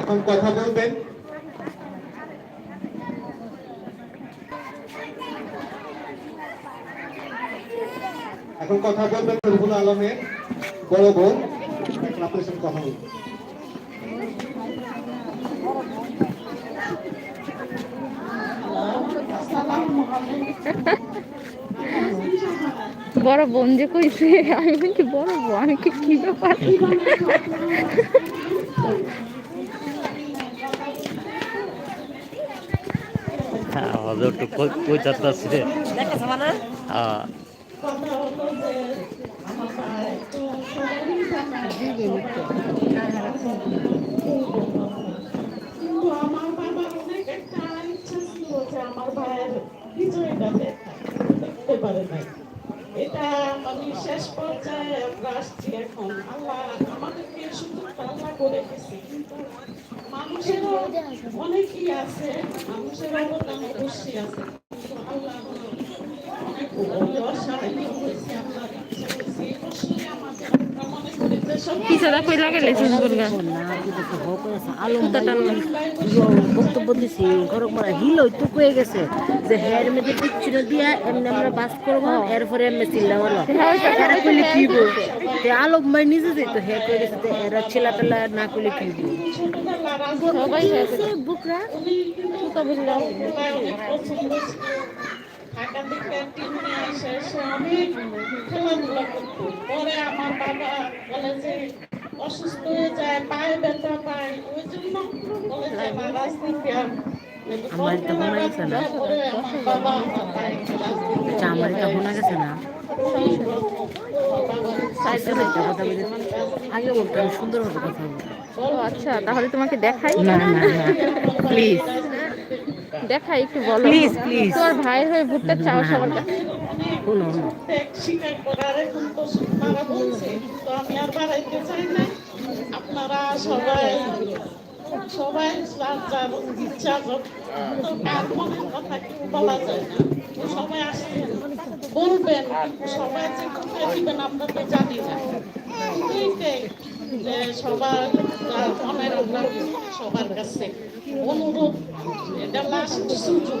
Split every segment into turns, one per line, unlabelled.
এখন কথা বলবেন। এখন কথা বলবেন শরীফুল আলমের বড় বোন। আপনার সাথে কথা বলবেন।
বড় বোন যে কইছে আমি বলছি বড় বোন আমি কি কি ব্যাপার?
আমাদের একটু দেখা রে হ্যাঁ
কিন্তু আমার বাবার অনেক একটা ইচ্ছা ছিল যে আমার ভাইয়ের বিজয়টা দেখা দেখতে পারে নাই এটা আমি শেষ পর্যায়ে আমরা আসছি এখন। আল্লাহ আমাদেরকে সুযোগটা আল্লাহ করে অনেকই আছে মানুষের অবদান অবশ্যই আছে। অনেক অসাহায্য হয়েছে আল্লাহ ইচ্ছা হয়েছে এই বছরই আমাদের আমরা মনে করি যে সব
পিছাদা কই লাগাইলে
বক্তব্য দিছি ঘর মারা হিল তো কয়ে গেছে যে হের মধ্যে পিছনে দিয়া এমনি আমরা বাস করব এরপরে এমনি চিল্লা হলো এরা কইলে কি বলতে তে আলোক মাই নিজে যেত হে কয়ে গেছে এরা ছেলা পেলা না করলে কি বলব বুকরা
ঢাকা থেকে আসে এসে অনেক খেলাধুলা করতো পরে আমার বাবা বলে যে অসুস্থ হয়ে যায় পায়ে ব্যথা পায় ওই জন্য বলে যে না রাজনীতি আর
আমার এটা মনে গেছে না। আচ্ছা আমার গেছে না? আচ্ছা, আগে কথা
আচ্ছা তাহলে তোমাকে দেখাই?
না না না প্লিজ
দেখাই একটু বলো।
Please, please.
তোর ভাই হয়ে ভুট্টা চাও সবার কাছে?
তো আমি আর বাড়াইতে চাই না আপনারা সবাই সবাই যার যার ইচ্ছা মনের কথা কেউ বলা যায় না সবাই আসছেন বলবেন সবাই যে কোথায় দিবেন আমরা তো জানি না যে সবার মনের সবার কাছে অনুরোধ, এটা লাস্ট সুযোগ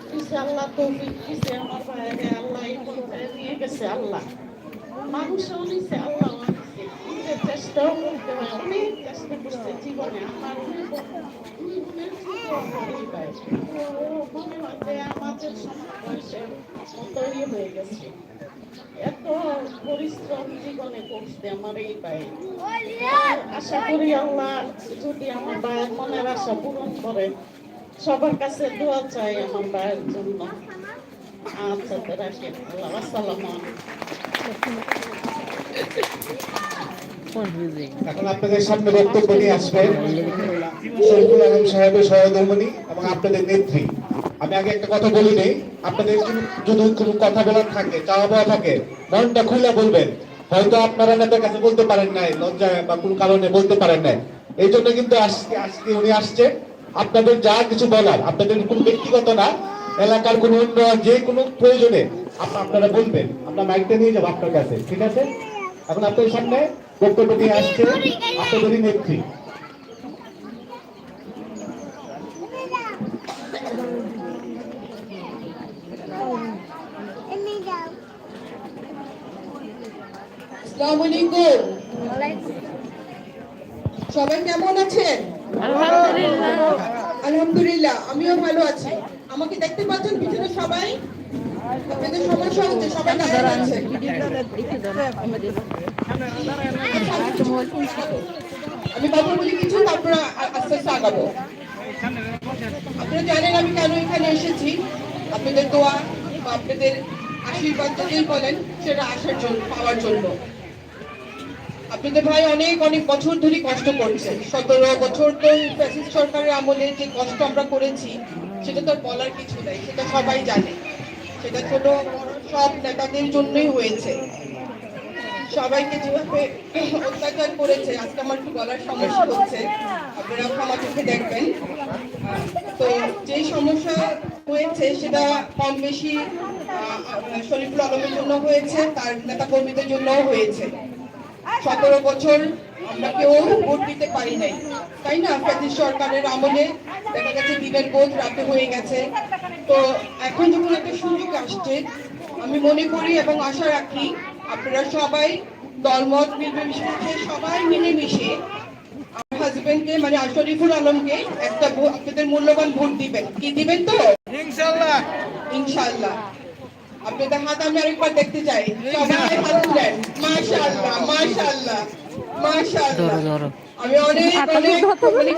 আল্লাহ তৌফিক দিছে আমার ভাইরে আল্লাহ এই পর্যায়ে নিয়ে গেছে আল্লাহ। মানুষও নিছে আল্লাহ নিজের চেষ্টাও করতে হয় অনেক চেষ্টা করছে জীবনে। আমার মনে হয় যে আমাদের হয়ে গেছে। এত পরিশ্রম জীবনে করছে আমার এই ভাই। আশা করি আল্লাহ যদি আমার ভাইয়ের মনের আশা পূরণ করে সবার কাছে দোয়া চাই আমার ভাইয়ের জন্য। আচ্ছা তো রাখি। আল্লাহ আসসালামু
এখন আপনাদের সামনে বক্তব্য নিয়ে শরীফুল আলম সাহেবের সহধর্মণী এবং আপনাদের নেত্রী। আমি আগে একটা কথা বলি নেই আপনাদের যদি কোনো কথা বলার থাকে চাওয়া পাওয়া থাকে মনটা খুলে বলবেন। হয়তো আপনারা নেতার কাছে বলতে পারেন নাই লজ্জায় বা কোনো কারণে বলতে পারেন নাই। এই জন্য কিন্তু আজকে আজকে উনি আসছে। আপনাদের যা কিছু বলার, আপনাদের কোনো ব্যক্তিগত না, এলাকার কোনো উন্নয়ন যে কোনো প্রয়োজনে আপনারা বলবেন, আমরা মাইকটা নিয়ে যাব আপনার কাছে, ঠিক আছে? এখন আপনার সামনে বক্তব্য নিয়ে আসছে আপনাদেরই নেত্রী।
সবাই কেমন আছেন? আলহামদুলিল্লাহ। আমিও ভালো আছি। আমাকে দেখতে পাচ্ছেন পিছনে সবাই? আপনাদের সমস্যা হচ্ছে সবাই দাঁড়িয়ে আছে আমি কথা বলি কিছু তারপর আস্তে আস্তে আগাবো। আপনারা জানেন আমি কেন এখানে এসেছি? আপনাদের দোয়া বা আপনাদের আশীর্বাদ যেটাই বলেন সেটা আসার জন্য পাওয়ার জন্য। আপনাদের ভাই অনেক অনেক বছর ধরে কষ্ট করছে। সতেরো বছর তো ফ্যাসিস্ট সরকারের আমলে যে কষ্ট আমরা করেছি, সেটা তো বলার কিছু নেই, সেটা সবাই জানে। সেটা ছোট সব নেতাদের জন্যই হয়েছে। সবাইকে যেভাবে অত্যাচার করেছে, আজকে আমার একটু গলার সমস্যা হচ্ছে, আপনারা ক্ষমা চোখে দেখবেন। তো যেই সমস্যা হয়েছে, সেটা কম বেশি শরীফুল আলমের জন্য হয়েছে, তার নেতা কর্মীদের জন্যও হয়েছে। সতেরো বছর আমরা কেউ ভোট দিতে পারি নাই। তাই না? ফ্যাসিস্ট সরকারের আমলে দেখা গেছে দিনের ভোট রাতে হয়ে গেছে। তো এখন যখন একটা সুযোগ আসছে আমি মনে করি এবং আশা রাখি আপনারা সবাই দলমত নির্বিশেষে সবাই মিলেমিশে আমার হাজবেন্ডকে মানে আশরিফুল আলমকে একটা আপনাদের মূল্যবান ভোট দিবেন। কি দিবেন তো? ইনশাল্লাহ। ইনশাল্লাহ। আপনাদের হাত আমি আরেকবার দেখতে চাই সবাই হাত তুলেন মাশাআল্লাহ মাশাআল্লাহ মাশাআল্লাহ
ধরো, ধরো।
আমি অনেক অনেক মানে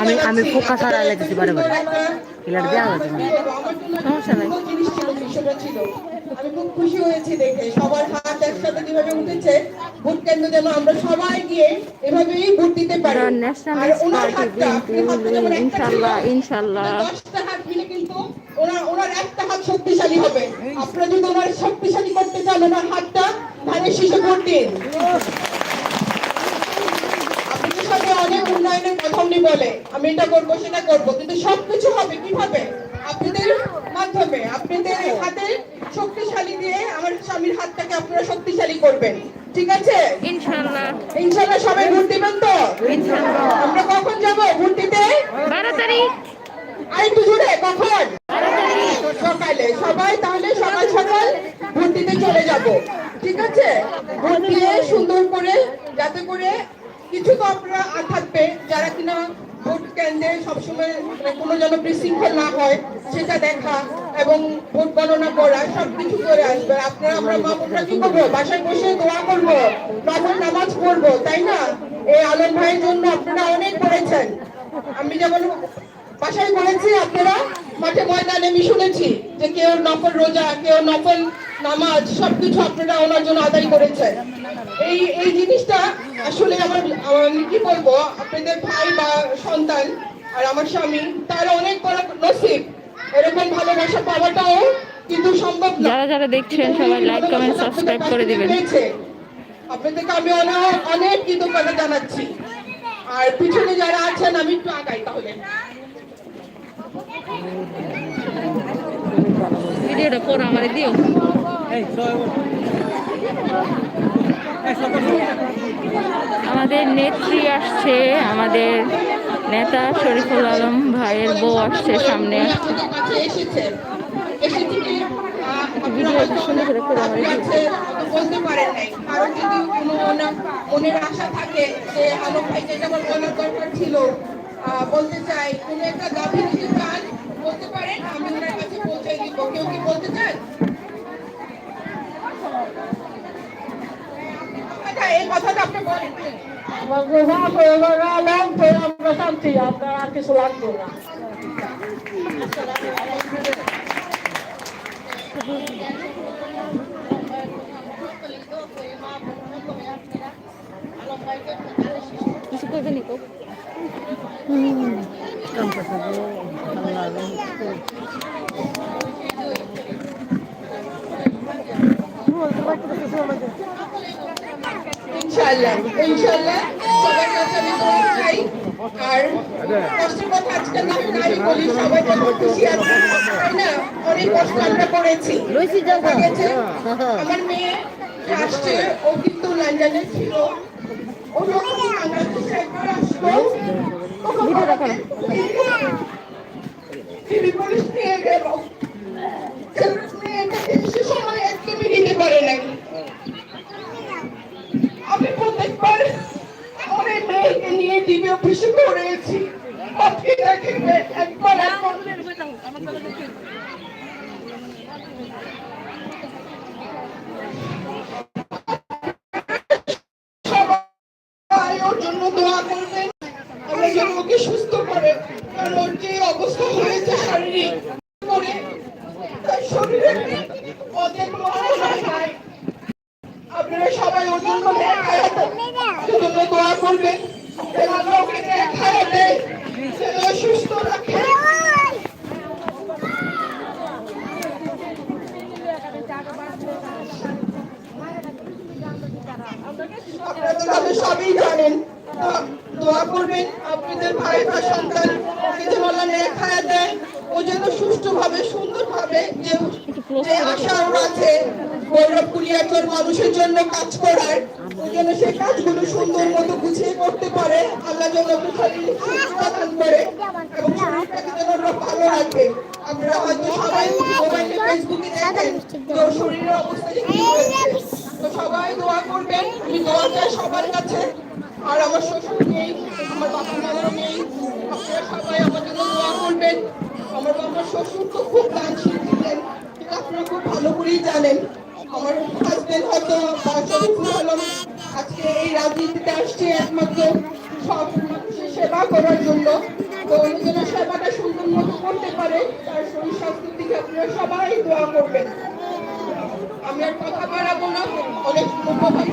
আমি- আমি। ফোকাস হারাই লাগতেছি বারে দেওয়া হয়েছে না।
আমার দৃশ্যটা ছিল। আমি খুব খুশি হয়েছি দেখে। সবার হাত একসাথে যেভাবে উঠেছে ভোট কেন্দ্র যেন আমরা সবাই গিয়ে এভাবেই ভোট দিতে পারি। আর ওনার হাতটা
ইনশাল্লাহ ইনশাল্লাহ
দশটা হাত মিলে কিন্তু ওনার ওনার একটা হাত শক্তিশালী হবে। আপনারা যদি ওনার শক্তিশালী করতে চান ওনার হাতটা ধানের শীষে ভোট দিন। আপনাদের সাথে অনেক উন্নয়নের কথা উনি বলে। আমি এটা করব সেটা করব কিন্তু সবকিছু হবে কীভাবে? আপনাদের মাধ্যমে আপনাদের হাতে শক্তিশালী দিয়ে আমার স্বামীর হাতটাকে আপনারা শক্তিশালী করবেন। ঠিক আছে?
ইনশাল্লাহ
ইনশাল্লাহ সবাই ভোট দিবেন তো আমরা কখন যাব ভোট দিতে
বারো তারিখ।
আর একটু জুড়ে কখন? সকালে। সবাই তাহলে সকাল সকাল ভোট দিতে চলে যাব। ঠিক আছে? ভোট দিয়ে সুন্দর করে যাতে করে কিছু তো আপনারা থাকবে যারা কিনা ভোট কেন্দ্রে সবসময় কোনো যেন বিশৃঙ্খল না হয়, সেটা দেখা এবং ভোট গণনা করা, সবকিছু করে আসবে। আপনারা, আমরা মা বোনরা কি করব? বাসায় বসে দোয়া করব? নফল নামাজ পড়ব, তাই না? এই আলম ভাইয়ের জন্য আপনারা অনেক করেছেন আমি যেমন বাসায় বলেছি, আপনারা মাঠে ময়দানে আমি শুনেছি যে কেউ নফল রোজা, কেউ নফল নামাজ সবকিছু আপনারা ওনার জন্য আদায় করেছেন। এই এই জিনিসটা আসলে আমার আমি কি বলব আপনাদের ভাই বা সন্তান আর আমার স্বামী তার অনেক বড় নসিব। এরকম ভালোবাসা পাওয়াটাও কিন্তু সম্ভব না।
যারা যারা দেখছেন সবাই লাইক কমেন্ট সাবস্ক্রাইব করে দিবেন।
আপনাদেরকে আমি অনেক অনেক কৃতজ্ঞতা জানাচ্ছি। আর পিছনে যারা আছেন আমি একটু আগাই তাহলে।
ভিডিওটা পর আমার দিও। আমাদের নেত্রী আসছে আমাদের নেতা শরীফুল আলম ভাইয়ের বউ আসছে সামনে। আসছে ভিডিওটা সুন্দর করে করে আমার
বলতে পারেন নাই কারণ যদি কোনো ওনার মনের আশা থাকে যে আলম ভাইকে এটা আমার বলার দরকার ছিল বলতে চাই কোনো একটা দাবি যদি চান বলতে পারেন আমি ওনার কাছে পৌঁছে দিব। কেউ কি বলতে চান? আচ্ছা, এই কথাটা আপনি বলেন।
আমার গ্রহণ করে আমরা শান্তি আপনার আর কিছু লাগবে না
কিছু করবে নিকো
ইনশাআল্লাহ ইনশাআল্লাহ। সবার কাছে আমি দোয়া চাই। আর কষ্টের কথা আজকে না নাই বলি সবাই তো খুশি আছে তাই না। অনেক কষ্ট আমরা করেছি।
লইছি যাও গা।
দেখা গেছে, আমার মেয়ে আসছে ও কিন্তু লন্ডনে ছিল। ও যখন বাংলাদেশে একবার আসলো তখন
ভিডিওটা করো।
তিনি পুলিশ নিয়ে গেল মেয়েটাকে সে সময় একদমই দিতে পারে নাই টিভি অফিসে করেছি। একবার একবার সবাই ওর জন্য দোয়া করবেন আমরা যেন ওকে সুস্থ করে কারণ ওর যে অবস্থা হয়েছে শারীরিক করে তার শরীরে অনেক রোগ নাই আপনারা সবাই ওর জন্য ন্যায় হায়াতের জন্য দোয়া করবেন যেন আল্লাহ ওকে ন্যায় হায়াতে যেন ও সুস্থ রাখে আপনারা তো তাহলে সবই জানেন। দোয়া- করবেন, আপনাদের ভাই বা সন্তান ওকে যেন আল্লাহ হায়াত ও যেন সুষ্ঠুভাবে, সুন্দরভাবে যে যে আশা ওর আছে, গৌরব কুলিয়াচর মানুষের জন্য কাজ করার, ও যেন সেই কাজগুলো সুন্দর মতো গুছিয়ে করতে পারে। আল্লাহ যেন ওকে সুস্থতা করে এবং শরীরটাকে যেন ভালো রাখে আপনারা হয়তো সবাই মোবাইলে ফেসবুকে দেখেন যে ওর শরীরের অবস্থা যে কি হয়েছে তো সবাই দোয়া করবেন আমি দোয়া চাই সবার কাছে আর আমার শ্বশুর নেই আমার বাবা মাও নেই আপনারা সবাই আমার জন্য দোয়া করবেন আমার বাবার শ্বশুর তো খুব দানশীল ছিলেন এটা আপনারা খুব ভালো করেই জানেন আমার হাজবেন্ড হয়তো বা শরীফুল আলম আজকে এই রাজনীতিতে আসছে একমাত্র সব সেবা করার জন্য। তো উনি যেন সেবাটা সুন্দর মতো করতে পারে, তার শরীর স্বাস্থ্যের দিকে আপনারা সবাই দোয়া করবেন। আমি আর কথা বাড়াবো না, অনেক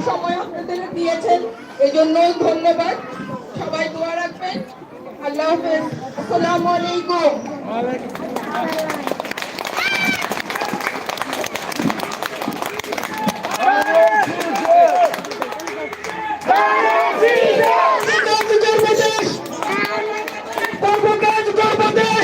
সময় আপনাদের দিয়েছেন এই জন্য ধন্যবাদ। সবাই দোয়া রাখবেন। আল্লাহ হাফেজ। আসসালামু আলাইকুম।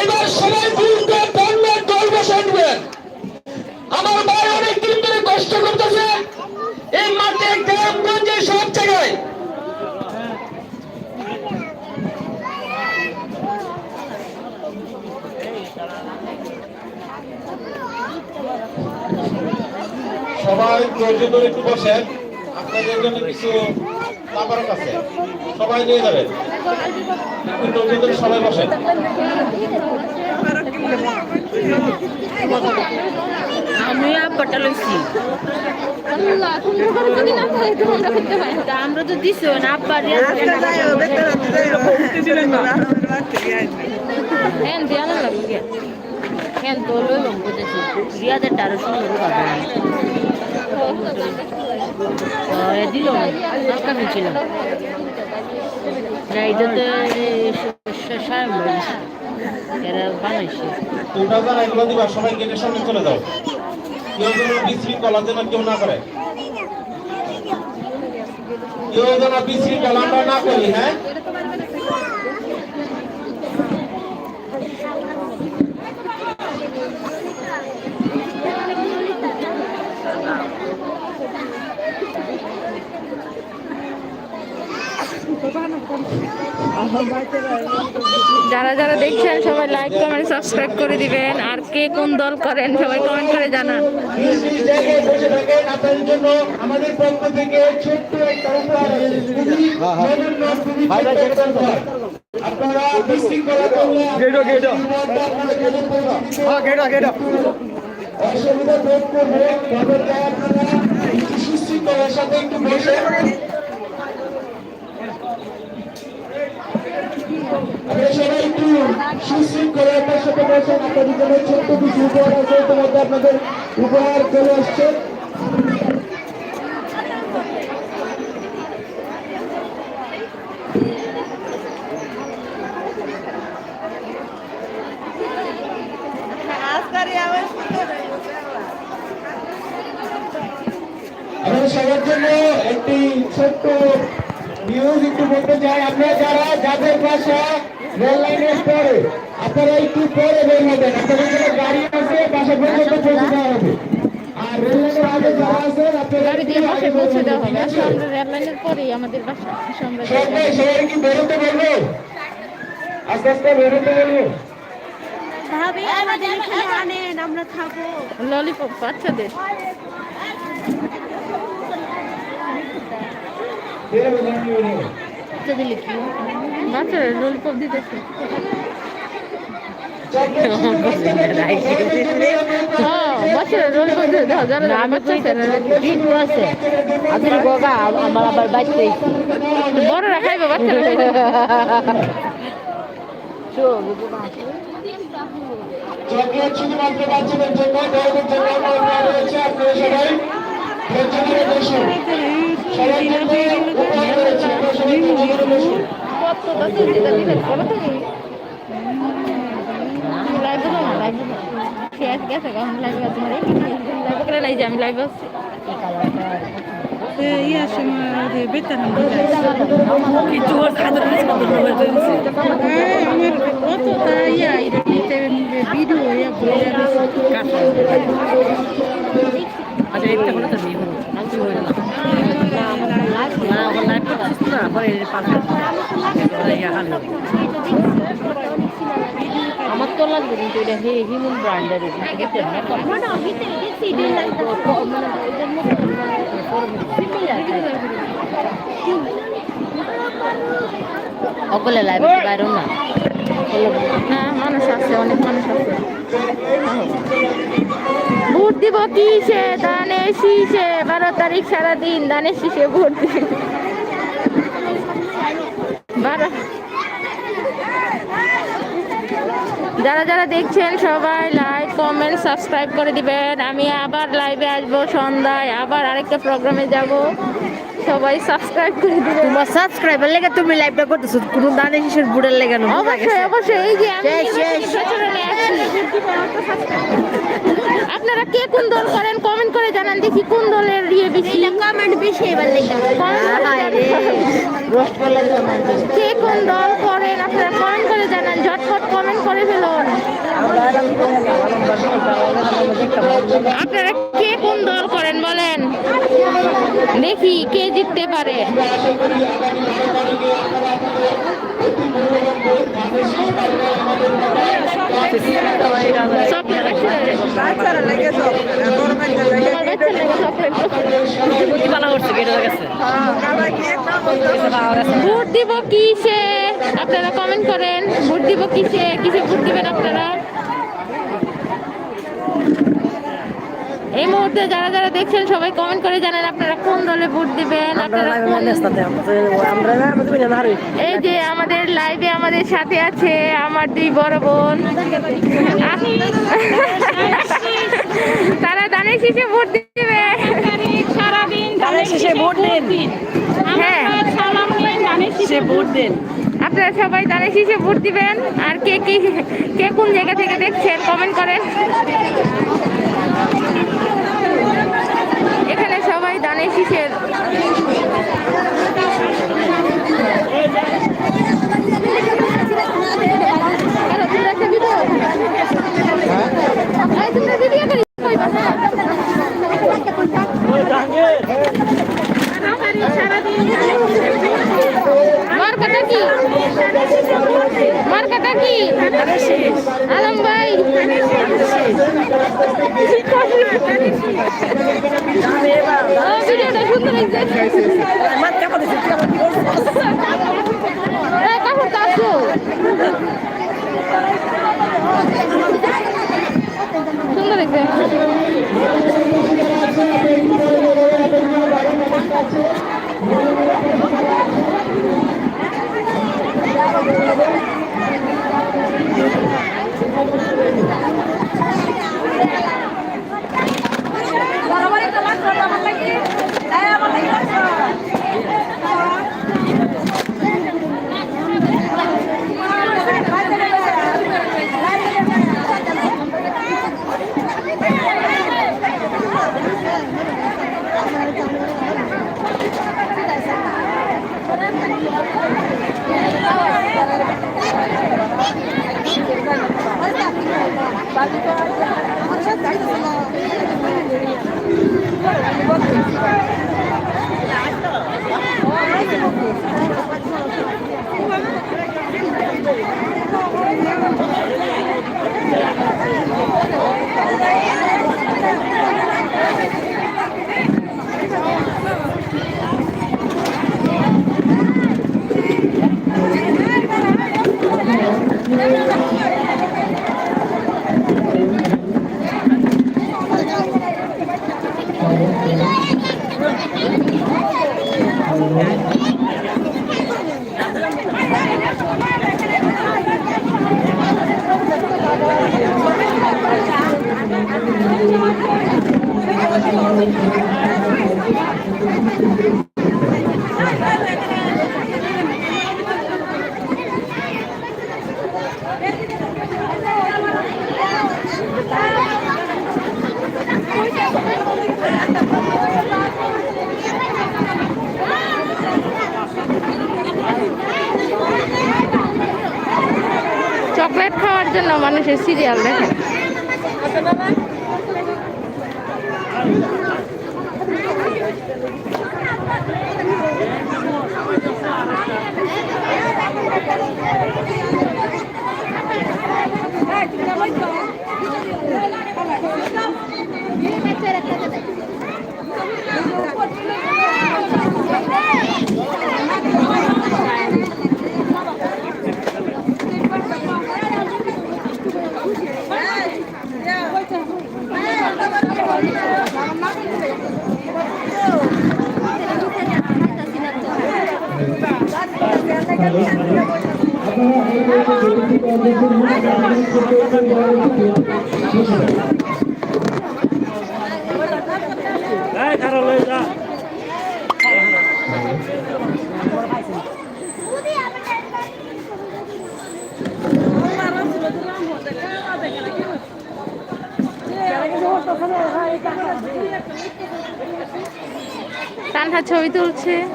এবার সবাই বুঝবে বন্যার দল বসাবেন আমার ভাই অনেক দিন ধরে কষ্ট করতেছে এই মাঠে গ্রামগঞ্জে সব জায়গায়
সবাই ধৈর্য ধরে একটু বসেন আপনাদের জন্য কিছু খাবারও আছে সবাই নিয়ে যাবেন একটু ধৈর্য ধরে সবাই বসেন
আমি আব্বাটা লইছি আমরা তো দিছো না আব্বার হ্যাঁ দেওয়া লাগবে হ্যাঁ তো লইব বুঝেছি। রিয়াদের টারো সুন্দর দিল হালকা ছিল না, এটা তো এরা বানাইছে
তোমরা যারা এগুলো দিবা সবাই গেটের সামনে চলে যাও। কেউ যেন বিশৃঙ্খলা যেন কেউ না করে। কেউ যেন বিশৃঙ্খলা আমরা না করি হ্যাঁ?
যারা যারা দেখছেন, সবাই লাইক কমেন্ট সাবস্ক্রাইব করে দিবেন। আর কে কোন দল করেন, সবাই কমেন্ট করে জানান।
অসুবিধা বোধ সুশৃঙ্খলার সাথে একটু বসে আপনারা সবাই একটু আপনাদের উপহার আছে আপনাদের উপহার চলে আসছে। আমরা সবার জন্য একটি ছোট্ট নিউজ একটু বলতে চাই আপনারা যারা যাদের বাসা রেল লাইনের পরে আপনারা একটু পরে বের হবেন। আপনাদের জন্য গাড়ি আছে বাসা পর্যন্ত পৌঁছে দেওয়া হবে। আর
রেল লাইনের আগে যারা আছেন আপনারা
গাড়ি দিয়ে বসে পৌঁছে দেওয়া হবে। আসলে আমরা রেল লাইনের পরেই আমাদের বাসা আমরা
সবাই সবাই কি বেরোতে বলব? আস্তে আস্তে বেরোতে বলব?
ভাবি আমাদের এখানে আনেন আমরা খাব।
ললিপপ বাচ্চাদের
বেরোবো বেরোবো
বাচ্চা দিলে কি বাচ্চারা ললিপপ দিতেছে হ্যাঁ বাচ্চারা ললিপপ দিতে দাও যারা যারা বাচ্চা আছে
ঠিক আছে আদের গোগা আমার আবার বাচ্চাই
বড়রা খাইবে বাচ্চারা খাইবে
চকলেট শুধুমাত্র বাচ্চাদের জন্য বড়দের জন্য নেওয়া রয়েছে আপনারা সবাই ধৈর্য ধরে বসুন
আছে আমি লাইভ আসছি
ইয়ার সময় বেতন
কিছু
আমার কত ইয়া ভিডিও ইয়া
আচ্ছা তো আমার তো লাগবে কিন্তু এটা হে অকলে লাইভ বাইরো না
হ্যাঁ মানুষ আছে অনেক মানুষ আছে ভোট দিব কিসে? দানে শীষে। বারো তারিখ সারাদিন দানে শীষে ভোট দিব। যারা যারা দেখছেন সবাই লাইক কমেন্ট সাবস্ক্রাইব করে দিবেন। আমি আবার লাইভে আসব সন্ধ্যায়। আবার আরেকটা প্রোগ্রামে যাব। সবাই সাবস্ক্রাইব করে দিবেন।
তোমার সাবস্ক্রাইবার লেগে তুমি লাইভটা করতেছো কোনো দানে শিশুর বুড়ার লেগে না
অবশ্যই অবশ্যই এই যে আমি। আপনারা কে কোন দল করেন? কমেন্ট করে জানান দেখি কোন দলের ইয়ে বেশি।
কমেন্ট বেশি এবার লেগে।
কে কোন দল করেন? আপনারা কমেন্ট করে জানান ঝটপট কমেন্ট করে ফেলুন। আপনারা কোন দল করেন বলেন? দেখি কে জিততে পারে। ভোট দিব কিসে? আপনারা কমেন্ট করেন। ভোট দিব কিসে? কিসে ভোট দিবেন আপনারা? এই মুহূর্তে যারা যারা দেখছেন সবাই কমেন্ট করে জানান আপনারা কোন দলে ভোট দিবেন আপনারা কোন এই যে আমাদের লাইভে আমাদের সাথে আছে আমার দুই বড় বোন। তারা দানের শীষে ভোট দিবে।
সারাদিন
দানের শেষে ভোট দিন।
হ্যাঁ।
ভোট দিন।
আপনারা সবাই দানের শীষে ভোট দিবেন। আর কে কে কে কোন জায়গা থেকে দেখছেন কমেন্ট করেন। এখানে সবাই দানের শীষের মার্কাটা কি মার্কাটা কি? আলম ভাই। ভিডিওটা সুন্দর হয়েছে।
চকলেট খাওয়ার
জন্য মানুষের সিরিয়াল দেখে।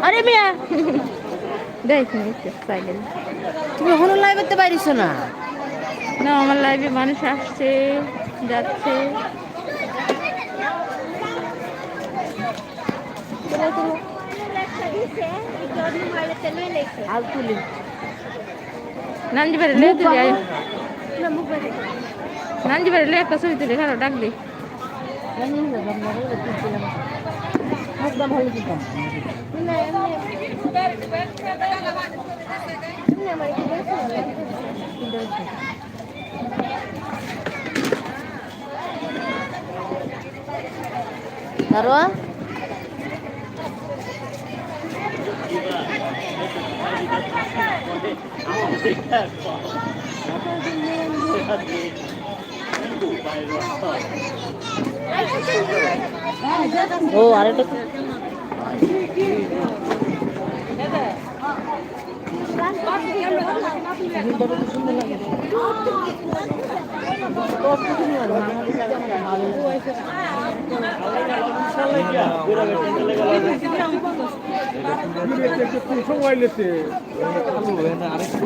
আরে মিয়া।
দেখুন একটু
তুমি এখনও লাইভ করতে পারিস না?
না আমার লাইভে মানুষ আসছে যাচ্ছে।
তুলি।
নানজি বেড়ে লে তুলি আয়। নানজি বেড়ে লে একটা ছবি তুলি খারাপ ডাক দি।
একদম ভালো দিতাম তারও ও আরেকটা
সময়
লেতে আরেকটু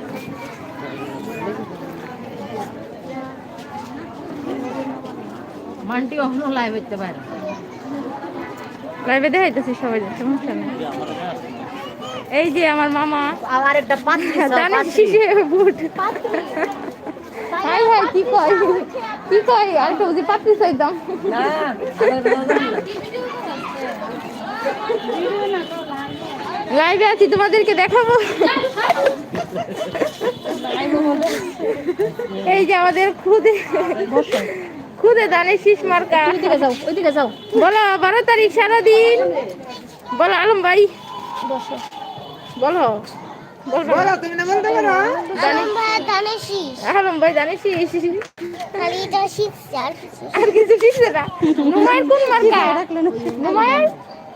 মানটি এখনও লাইভ করতে পারে
লাইভে দেখাইতেছি সবাই সমস্যা নেই। এই যে আমার মামা।
আবার একটা পাত্র
জানিস শিশে বুট। হাই হাই কি কয়? কি কয়? আর তো বুঝি পাত্রি চাইতাম লাইভে আছি তোমাদেরকে দেখাবো। এই যে আমাদের খুদে খুদে দানে শীষ মার্কা।
ওইদিকে যাও ওইদিকে যাও
বলো বারো তারিখ সারাদিন। বলো আলম ভাই। বলো বলো তুমি না বলতে পারো। আলম ভাই জানিস আর কিছু শিখছে না। নুমায়ের কোন মার্কা? নুমায়ের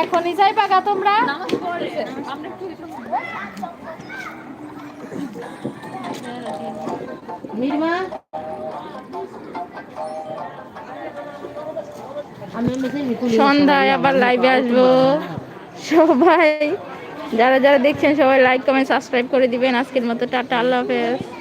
এখনই যাই পাকা তোমরা। সন্ধ্যায় আবার লাইভে আসব। সবাই, যারা যারা দেখছেন, সবাই লাইক কমেন্ট সাবস্ক্রাইব করে দিবেন। আজকের মতো টাটা, আল্লাহ হাফেজ।